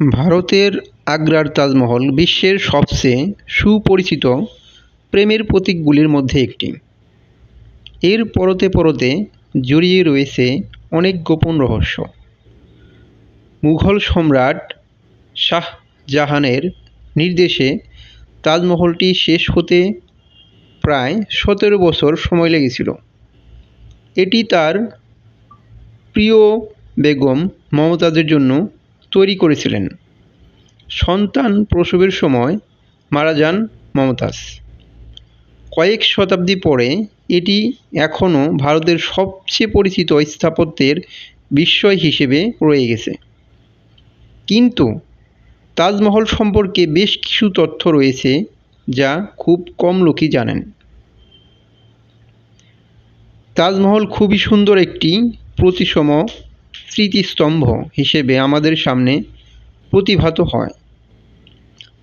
ভারতের আগ্রার তাজমহল বিশ্বের সবচেয়ে সুপরিচিত প্রেমের প্রতীকগুলির মধ্যে একটি। এর পরতে পরতে জড়িয়ে রয়েছে অনেক গোপন রহস্য। মুঘল সম্রাট শাহজাহানের নির্দেশে তাজমহলটি শেষ হতে প্রায় সতেরো বছর সময় লেগেছিল। এটি তার প্রিয় বেগম মমতাজের জন্য তৈরি করেছিলেন। সন্তান প্রসবের সময় মারা যান মমতাজ। কয়েক শতাব্দী পরে এটি এখনও ভারতের সবচেয়ে পরিচিত স্থাপত্যের বিস্ময় হিসেবে রয়ে গেছে। কিন্তু তাজমহল সম্পর্কে বেশ কিছু তথ্য রয়েছে যা খুব কম লোকই জানেন। তাজমহল খুবই সুন্দর একটি প্রতিসম স্মৃতিস্তম্ভ হিসেবে আমাদের সামনে প্রতিভাত হয়।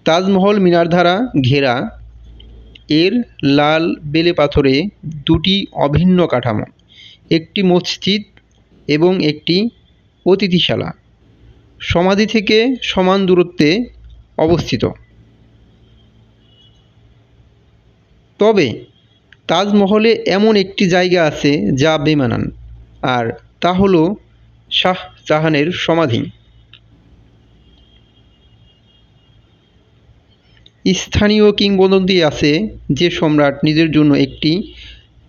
তাজমহল মিনার দ্বারা ঘেরা, এর লাল বেলে পাথরে দুটি অভিন্ন কাঠামো, একটি মসজিদ এবং একটি অতিথিশালা, সমাধি থেকে সমান দূরত্বে অবস্থিত। তবে তাজমহলে এমন একটি জায়গা আছে যা বেমানান, আর তা হলো শাহজাহানের সমাধি। স্থানীয় কিংবদন্তি আছে যে সম্রাট নিজের জন্য একটি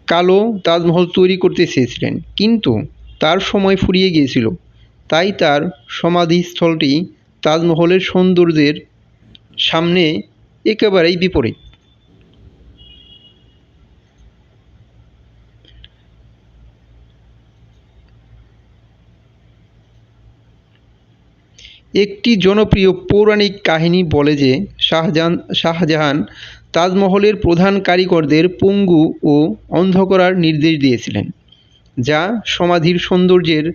কালো তাজমহল তৈরি করতে চেয়েছিলেন, কিন্তু তার সময় ফুরিয়ে গিয়েছিল। তাই তার সমাধিস্থলটি তাজমহলের সৌন্দর্যের সামনে একেবারেই বিপরীত। একটি জনপ্রিয় পৌরাণিক কাহিনী বলে যে শাহজাহান শাহজাহান তাজমহলের প্রধান কারিগরদের পঙ্গু ও অন্ধ করার নির্দেশ দিয়েছিলেন, যা সমাধির সৌন্দর্যের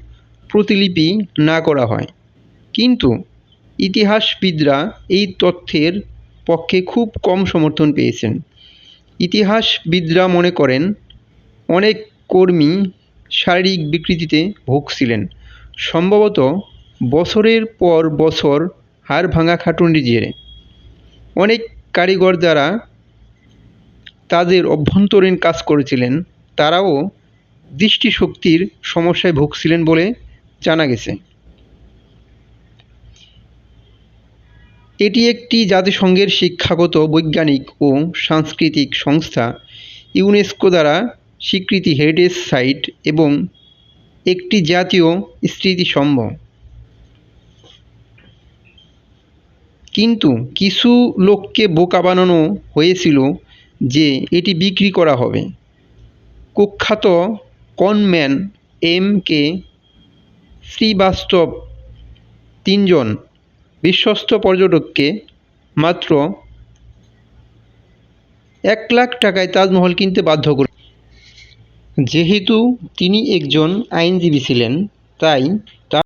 প্রতিলিপি না করা হয়। কিন্তু ইতিহাসবিদরা এই তথ্যের পক্ষে খুব কম সমর্থন পেয়েছেন। ইতিহাসবিদরা মনে করেন, অনেক কর্মী শারীরিক বিকৃতিতে ভুগছিলেন। সম্ভবত বছরের পর বছর হাড় ভাঙা খাটুনির জেরে। অনেক কারিগর যারা তাদের অভ্যন্তরীণ কাজ করেছিলেন, তারাও দৃষ্টিশক্তির সমস্যায় ভুগছিলেন বলে জানা গেছে। এটি একটি জাতিসংঘের শিক্ষাগত, বৈজ্ঞানিক ও সাংস্কৃতিক সংস্থা ইউনেস্কো দ্বারা স্বীকৃতি হেরিটেজ সাইট এবং একটি জাতীয় স্মৃতিস্তম্ভ। কিন্তু কিছু লোককে বোকা বানানো হয়েছিল যে এটি বিক্রি করা হবে। কুখ্যাত কনম্যান এম কে শ্রীবাস্তব তিনজন বিশ্বস্ত পর্যটককে মাত্র এক লাখ টাকায় তাজমহল কিনতে বাধ্য করে যেহেতু তিনি একজন আইনজীবী ছিলেন, তাই